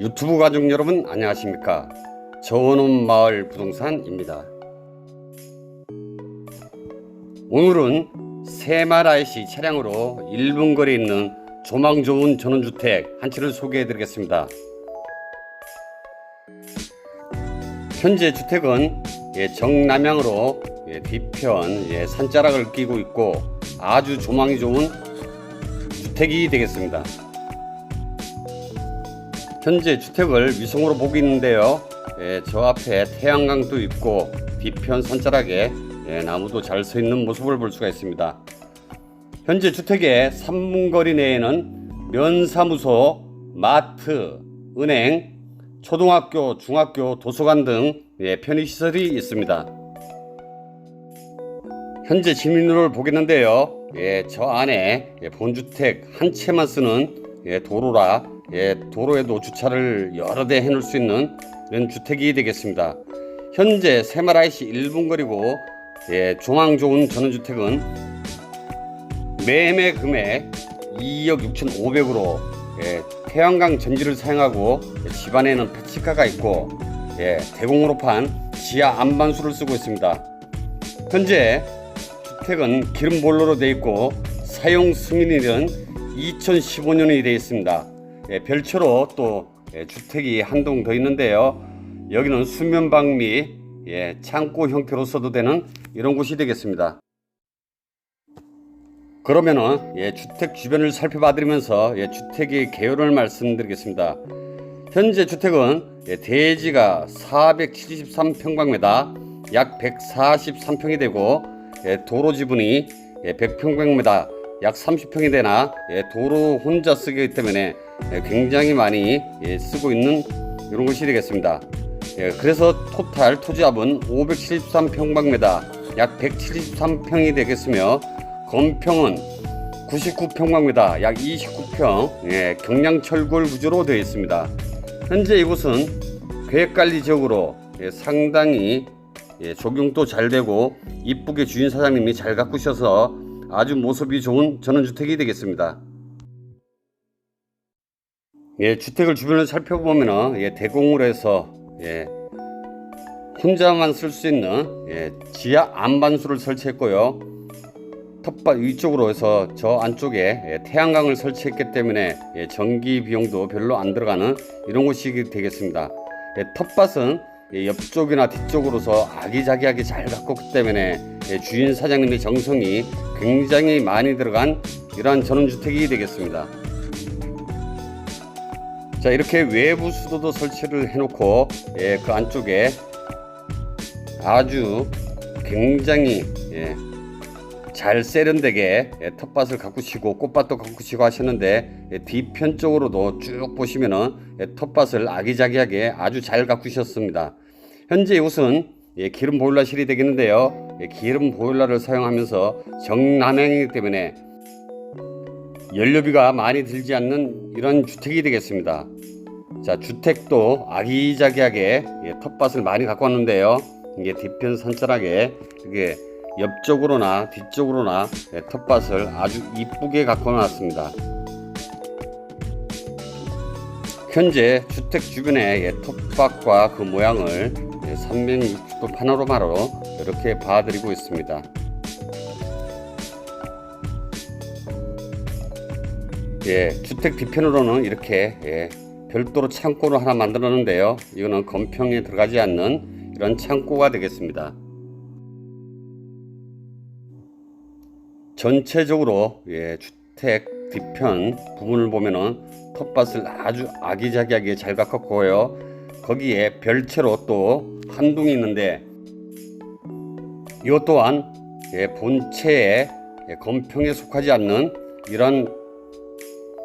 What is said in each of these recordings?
유튜브 가족 여러분 안녕하십니까? 저원음 마을 부동산입니다. 오늘은 세마라이시 차량으로 1분 거리에 있는 조망 좋은 전원주택 한 채를 소개해 드리겠습니다. 현재 주택은 예, 정남향으로 예, 뒤편 예, 산자락을 끼고 있고 아주 조망이 좋은 주택이 되겠습니다. 현재 주택을 위성으로 보고 있는데요. 예, 저 앞에 태양광도 있고 뒤편 산자락에 예, 나무도 잘 서 있는 모습을 볼 수가 있습니다. 현재 주택의 3분 거리 내에는 면사무소, 마트, 은행, 초등학교, 중학교, 도서관 등 예, 편의시설이 있습니다. 현재 지민로를 보겠는데요. 예, 저 안에 예, 본주택 한 채만 쓰는 예, 도로라 예, 도로에도 주차를 여러 대 해놓을 수 있는 이런 주택이 되겠습니다. 현재 새마라이시 1분 거리고 예, 조망 좋은 전원주택은 매매 금액 2억 6,500으로 예, 태양광 전지를 사용하고 예, 집안에는 패치카가 있고 예, 대공으로 판 지하 안반수를 쓰고 있습니다. 현재 주택은 기름 보일러로 되어 있고 사용 승인일은 2015년이 되어 있습니다. 예, 별채로 또 예, 주택이 한 동 더 있는데요. 여기는 수면방 및 예, 창고 형태로 써도 되는 이런 곳이 되겠습니다. 그러면은 예, 주택 주변을 살펴봐드리면서 예, 주택의 개요를 말씀드리겠습니다. 현재 주택은 예, 대지가 473평방미터, 약 143평이 되고 예, 도로 지분이 예, 100평방미터, 약 30평이 되나 예, 도로 혼자 쓰기 때문에 예, 굉장히 많이 예, 쓰고 있는 이런 곳이 되겠습니다. 예, 그래서 토탈 토지압은 573평방미터, 약 173평이 되겠으며 건평은 99평방미터, 약 29평, 예, 경량철골 구조로 되어 있습니다. 현재 이곳은 계획관리 지역으로 예, 상당히 예, 적용도 잘 되고 이쁘게 주인 사장님이 잘 가꾸셔서 아주 모습이 좋은 전원주택이 되겠습니다. 예, 주택을 주변을 살펴보면 예, 대공으로 해서 예, 혼자만 쓸 수 있는 예, 지하 안반수를 설치했고요. 텃밭 위쪽으로 해서 저 안쪽에 예, 태양광을 설치했기 때문에 예, 전기 비용도 별로 안 들어가는 이런 곳이 되겠습니다. 예, 텃밭은 예, 옆쪽이나 뒤쪽으로서 아기자기하게 잘 가꿨기 때문에 예, 주인 사장님의 정성이 굉장히 많이 들어간 이러한 전원주택이 되겠습니다. 자 이렇게 외부 수도도 설치를 해놓고 예, 그 안쪽에 아주 굉장히 예, 잘 세련되게 예, 텃밭을 가꾸시고 꽃밭도 가꾸시고 하셨는데 예, 뒤편 쪽으로도 쭉 보시면은 예, 텃밭을 아기자기하게 아주 잘 가꾸셨습니다. 현재 이곳은 예, 기름 보일러실이 되겠는데요. 예, 기름 보일러를 사용하면서 정남향이기 때문에 연료비가 많이 들지 않는 이런 주택이 되겠습니다. 자 주택도 아기자기하게 예, 텃밭을 많이 갖고 왔는데요. 이게 뒤편 산자락에 이게 옆쪽으로나 뒤쪽으로나 예, 텃밭을 아주 이쁘게 갖고 놨습니다. 현재 주택 주변의 예, 텃밭과 그 모양을 예, 360도 파노라마로 이렇게 봐드리고 있습니다. 예, 주택 뒤편으로는 이렇게 예, 별도로 창고를 하나 만들었는데요. 이거는 건평에 들어가지 않는 이런 창고가 되겠습니다. 전체적으로 예, 주택 뒤편 부분을 보면은 텃밭을 아주 아기자기하게 잘 가꿨고요. 거기에 별채로 또한 동이 있는데 이것 또한 예, 본체의 예, 건평에 속하지 않는 이런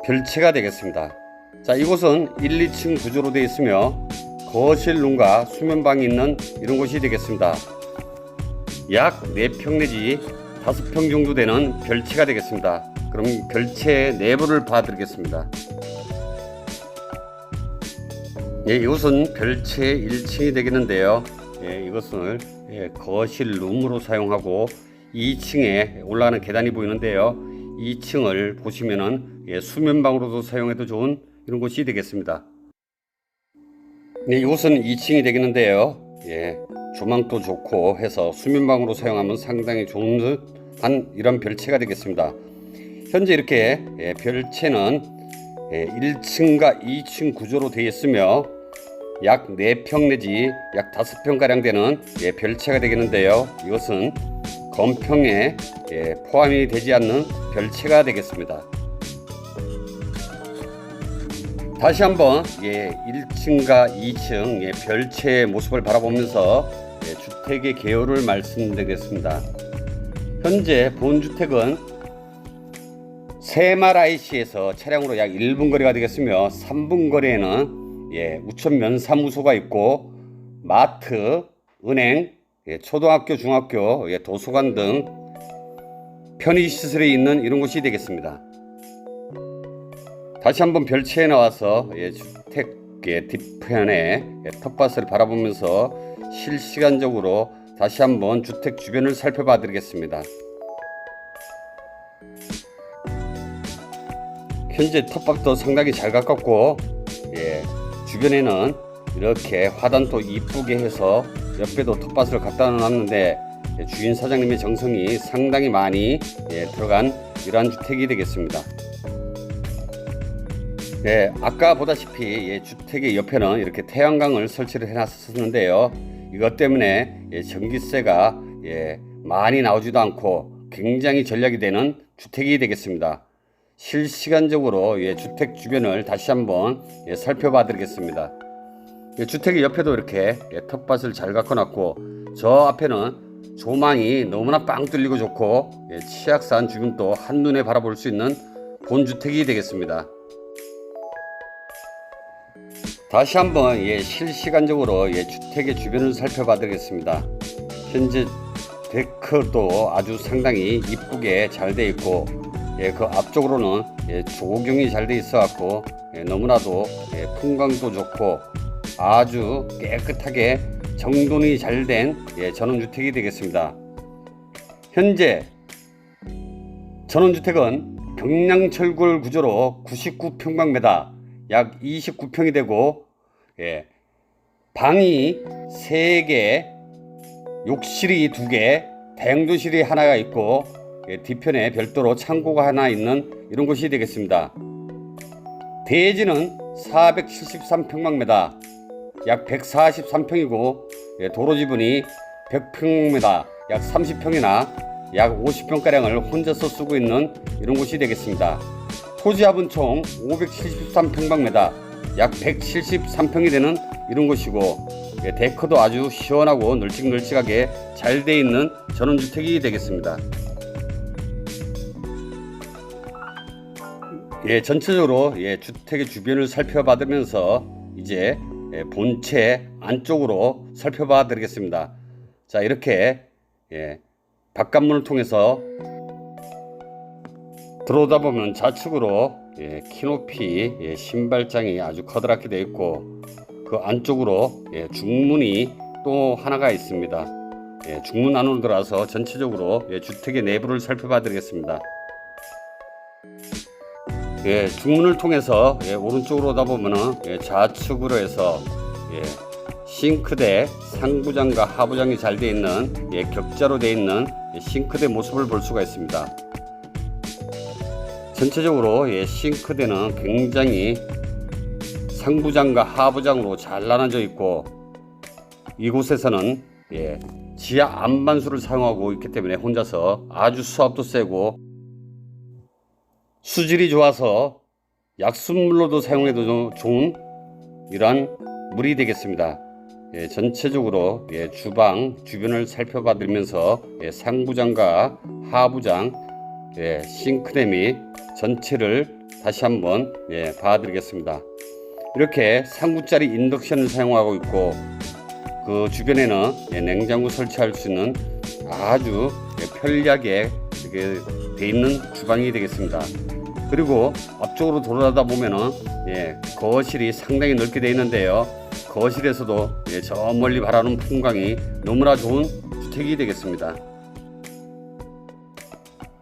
별채가 되겠습니다. 자, 이곳은 1, 2층 구조로 되어 있으며 거실 룸과 수면방이 있는 이런 곳이 되겠습니다. 약 4평 내지 5평 정도 되는 별채가 되겠습니다. 그럼 별채 내부를 봐드리겠습니다. 예, 이곳은 별채 1층이 되겠는데요. 예, 이것을 예, 거실 룸으로 사용하고 2층에 올라가는 계단이 보이는데요. 2층을 보시면은 예, 수면방으로도 사용해도 좋은 이런 곳이 되겠습니다. 네, 이곳은 2층이 되겠는데요. 예, 조망도 좋고 해서 수면방으로 사용하면 상당히 좋은 듯한 이런 별채가 되겠습니다. 현재 이렇게 예, 별채는 예, 1층과 2층 구조로 되어 있으며 약 4평 내지 약 5평 가량 되는 예, 별채가 되겠는데요. 이것은 건평에 예, 포함이 되지 않는 별채가 되겠습니다. 다시 한번 예, 1층과 2층 예, 별채의 모습을 바라보면서 예, 주택의 개요를 말씀드리겠습니다. 현재 본 주택은 새마라이시에서 차량으로 약 1분 거리가 되겠으며 3분 거리에는 예, 우천 면 사무소가 있고 마트, 은행, 예, 초등학교, 중학교, 예, 도서관 등 편의시설이 있는 이런 곳이 되겠습니다. 다시 한번 별채에 나와서 예, 주택의 뒤편에 예, 텃밭을 바라보면서 실시간적으로 다시 한번 주택 주변을 살펴봐 드리겠습니다. 현재 텃밭도 상당히 잘 가깝고 예, 주변에는 이렇게 화단도 이쁘게 해서 옆에도 텃밭을 갖다 놨는데 예, 주인 사장님의 정성이 상당히 많이 예, 들어간 이러한 주택이 되겠습니다. 네, 아까 보다시피 예, 주택의 옆에는 이렇게 태양광을 설치를 해놨었는데요. 이것 때문에 예, 전기세가 예, 많이 나오지도 않고 굉장히 전략이 되는 주택이 되겠습니다. 실시간적으로 예, 주택 주변을 다시 한번 예, 살펴봐 드리겠습니다. 예, 주택의 옆에도 이렇게 예, 텃밭을 잘 가꿔놨고 저 앞에는 조망이 너무나 빵 뚫리고 좋고 예, 치악산 주변도 한눈에 바라볼 수 있는 본주택이 되겠습니다. 다시 한번 예, 실시간적으로 예, 주택의 주변을 살펴봐 드리겠습니다. 현재 데크도 아주 상당히 이쁘게 잘 되어 있고 예, 그 앞쪽으로는 예, 조경이 잘 되어 있어 갖고 예, 너무나도 예, 풍광도 좋고 아주 깨끗하게 정돈이 잘 된 예, 전원주택이 되겠습니다. 현재 전원주택은 경량철골 구조로 99평방미터 약 29평이 되고 예, 방이 3개, 욕실이 2개, 다용도실이 하나가 있고 예, 뒤편에 별도로 창고가 하나 있는 이런 곳이 되겠습니다. 대지는 473평방미터 약 143평이고 예, 도로 지분이 100평미터 약 30평이나 약 50평가량을 혼자서 쓰고 있는 이런 곳이 되겠습니다. 토지합은 총 573평방미터 약 173평이 되는 이런 곳이고 예, 데크도 아주 시원하고 널찍널찍하게 잘 돼 있는 전원주택이 되겠습니다. 예, 전체적으로 예, 주택의 주변을 살펴받으면서 이제 예, 본체 안쪽으로 살펴봐 드리겠습니다. 자, 이렇게 예, 바깥문을 통해서 들어오다 보면 좌측으로 예, 키높이 예, 신발장이 아주 커다랗게 되어 있고 그 안쪽으로 예, 중문이 또 하나가 있습니다. 예, 중문 안으로 들어와서 전체적으로 예, 주택의 내부를 살펴봐 드리겠습니다. 예, 중문을 통해서 예, 오른쪽으로 오다 보면은 예, 좌측으로 해서 예, 싱크대 상부장과 하부장이 잘 되어 있는 예, 격자로 되어 있는 예, 싱크대 모습을 볼 수가 있습니다. 전체적으로 예, 싱크대는 굉장히 상부장과 하부장으로 잘 나눠져 있고 이곳에서는 예, 지하 안반수를 사용하고 있기 때문에 혼자서 아주 수압도 세고 수질이 좋아서 약수물로도 사용해도 좋은 이러한 물이 되겠습니다. 예, 전체적으로 예, 주방 주변을 살펴봐드리면서 예, 상부장과 하부장 예, 싱크대 및 전체를 다시 한번 예, 봐드리겠습니다. 이렇게 상부짜리 인덕션을 사용하고 있고 그 주변에는 예, 냉장고 설치할 수 있는 아주 예, 편리하게 돼 있는 주방이 되겠습니다. 그리고 앞쪽으로 돌아다 보면은 예, 거실이 상당히 넓게 되어 있는데요. 거실에서도 예, 저 멀리 바라는 풍광이 너무나 좋은 주택이 되겠습니다.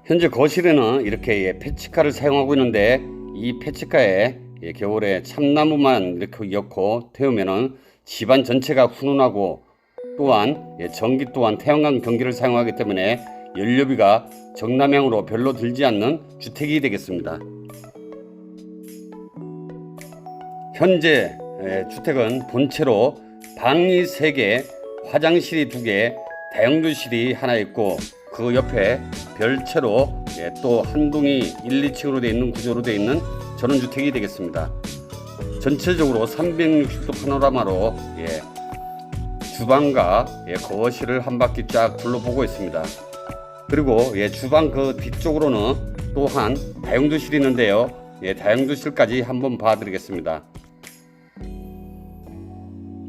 현재 거실에는 이렇게 예, 패치카를 사용하고 있는데 이 패치카에 예, 겨울에 참나무만 이렇게 엮고 태우면은 집안 전체가 훈훈하고 또한 예, 전기 또한 태양광 전기를 사용하기 때문에 연료비가 정남향으로 별로 들지 않는 주택이 되겠습니다. 현재 예, 주택은 본체로 방이 3개, 화장실이 2개, 다용도실이 하나 있고 그 옆에 별채로 예, 또한 동이 1, 2층으로 되어 있는 구조로 되어 있는 전원주택이 되겠습니다. 전체적으로 360도 파노라마로 예, 주방과 예, 거실을 한 바퀴 쫙 둘러보고 있습니다. 그리고 예, 주방 그 뒤쪽으로는 또한 다용도실이 있는데요. 예, 다용도실까지 한번 봐드리겠습니다.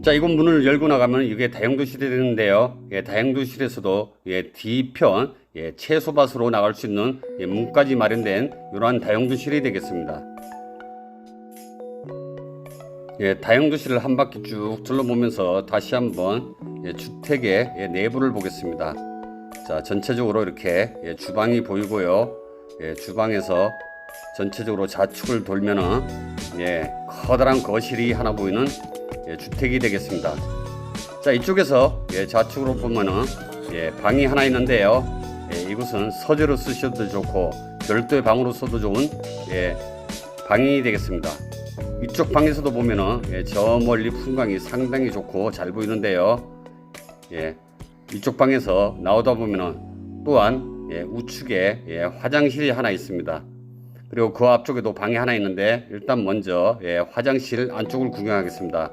자, 이건 문을 열고 나가면 이게 다용도실이 되는데요. 예, 다용도실에서도 예, 뒤편 예, 채소밭으로 나갈 수 있는 예, 문까지 마련된 이러한 다용도실이 되겠습니다. 예, 다용도실을 한 바퀴 쭉 둘러보면서 다시 한번 예, 주택의 예, 내부를 보겠습니다. 자, 전체적으로 이렇게 예, 주방이 보이고요. 예, 주방에서 전체적으로 좌측을 돌면은 예, 커다란 거실이 하나 보이는 예, 주택이 되겠습니다. 자, 이쪽에서 예, 좌측으로 보면은 예, 방이 하나 있는데요. 예, 이곳은 서재로 쓰셔도 좋고 별도의 방으로 써도 좋은 예, 방이 되겠습니다. 이쪽 방에서도 보면은 예, 저 멀리 풍광이 상당히 좋고 잘 보이는데요. 예, 이쪽 방에서 나오다 보면은 또한 예, 우측에 예, 화장실이 하나 있습니다. 그리고 그 앞쪽에도 방이 하나 있는데 일단 먼저 예, 화장실 안쪽을 구경하겠습니다.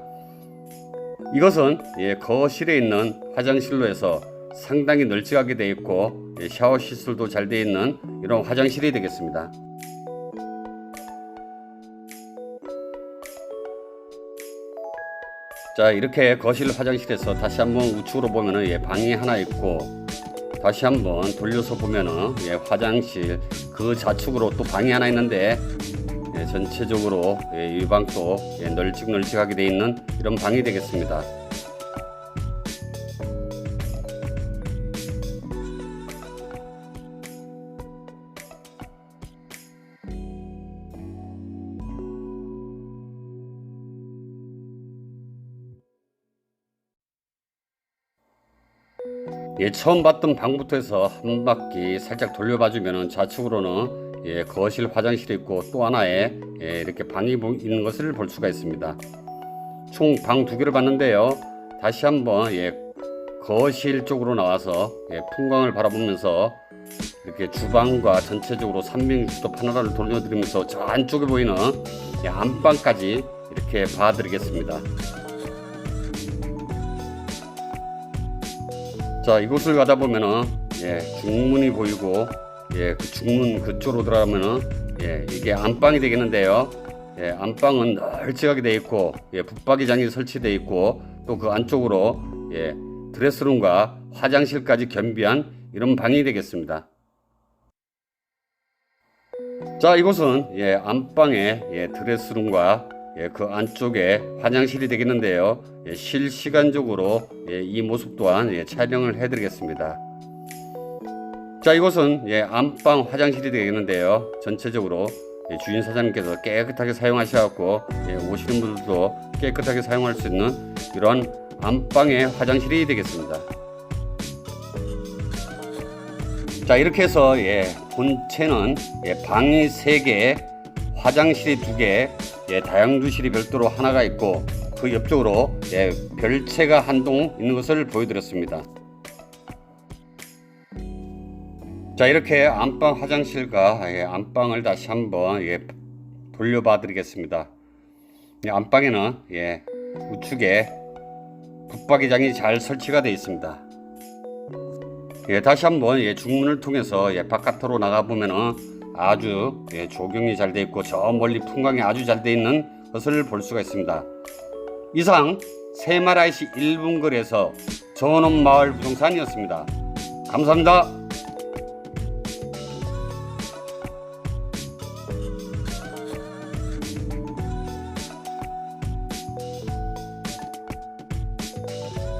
이것은 예, 거실에 있는 화장실로 해서 상당히 널찍하게 되어 있고 예, 샤워 시설도 잘 되어 있는 이런 화장실이 되겠습니다. 자 이렇게 거실 화장실에서 다시 한번 우측으로 보면은 예, 방이 하나 있고 다시 한번 돌려서 보면은 예, 화장실 그 좌측으로 또 방이 하나 있는데 예, 전체적으로 예, 이 방도 예, 널찍널찍하게 되어 있는 이런 방이 되겠습니다. 예, 처음 봤던 방부터 해서 한 바퀴 살짝 돌려봐주면은 좌측으로는 예, 거실 화장실이 있고 또 하나에 예, 이렇게 방이 보- 있는 것을 볼 수가 있습니다. 총 방 두 개를 봤는데요. 다시 한번 예, 거실 쪽으로 나와서 예, 풍광을 바라보면서 이렇게 주방과 전체적으로 360도 파노라를 돌려드리면서 저 안쪽에 보이는 예, 안방까지 이렇게 봐드리겠습니다. 자 이곳을 가다 보면은 예 중문이 보이고 예 그 중문 그쪽으로 들어가면은 예 이게 안방이 되겠는데요 예 안방은 널찍하게 되어 있고 예 붙박이장이 설치되어 있고 또 그 안쪽으로 예 드레스룸과 화장실까지 겸비한 이런 방이 되겠습니다. 자 이곳은 예 안방의 예 드레스룸과 예, 그 안쪽에 화장실이 되겠는데요. 예, 실시간적으로 예, 이 모습 또한 예, 촬영을 해드리겠습니다. 자, 이곳은 예, 안방 화장실이 되겠는데요. 전체적으로 예, 주인 사장님께서 깨끗하게 사용하셔갖고 예, 오시는 분들도 깨끗하게 사용할 수 있는 이러한 안방의 화장실이 되겠습니다. 자, 이렇게 해서 예, 본체는 예, 방이 3개, 화장실이 2개, 예, 다용도실이 별도로 하나가 있고 그 옆쪽으로 예, 별채가 한 동 있는 것을 보여드렸습니다. 자 이렇게 안방 화장실과 예, 안방을 다시 한번 예, 돌려봐 드리겠습니다. 예, 안방에는 예, 우측에 붙박이장이 잘 설치가 되어 있습니다. 예, 다시 한번 예, 중문을 통해서 예, 바깥으로 나가 보면은 아주 예, 조경이 잘 되어 있고 저 멀리 풍광이 아주 잘 되어 있는 것을 볼 수가 있습니다. 이상 새마라이시 1분 거리에서 전원 마을 부동산이었습니다. 감사합니다.